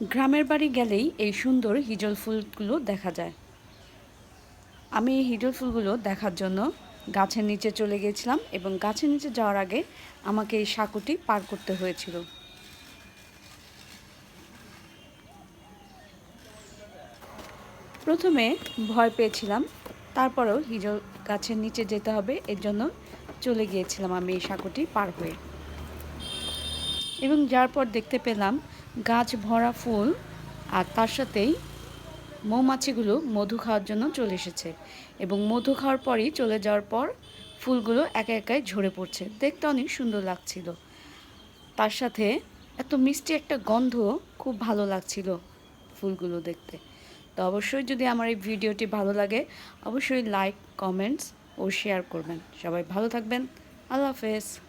গ্রামের বাড়ি গেলেই এই সুন্দর হিজল ফুলগুলো দেখা যায়। আমি এই হিজল ফুলগুলো দেখার জন্য গাছের নিচে চলে গিয়েছিলাম এবং গাছের নিচে যাওয়ার আগে আমাকে এই সাঁকুটি পার করতে হয়েছিল। প্রথমে ভয় পেয়েছিলাম, তারপরেও হিজল গাছের নিচে যেতে হবে, এর জন্য চলে গিয়েছিলাম আমি এই সাঁকুটি পার হয়ে। এবং যার পর দেখতে পেলাম গাছ ভরা ফুল আর তার সাথেই মৌমাছিগুলো মধু খাওয়ার জন্য চলে এসেছে এবং মধু খাওয়ার পরই চলে যাওয়ার পর ফুলগুলো একা একাই ঝরে পড়ছে। দেখতে অনেক সুন্দর লাগছিল। তার সাথে এত মিষ্টি একটা গন্ধ খুব ভালো লাগছিল ফুলগুলো দেখতে। তো অবশ্যই যদি আমার এই ভিডিওটি ভালো লাগে, অবশ্যই লাইক, কমেন্টস ও শেয়ার করবেন। সবাই ভালো থাকবেন। আল্লাহ হাফেজ।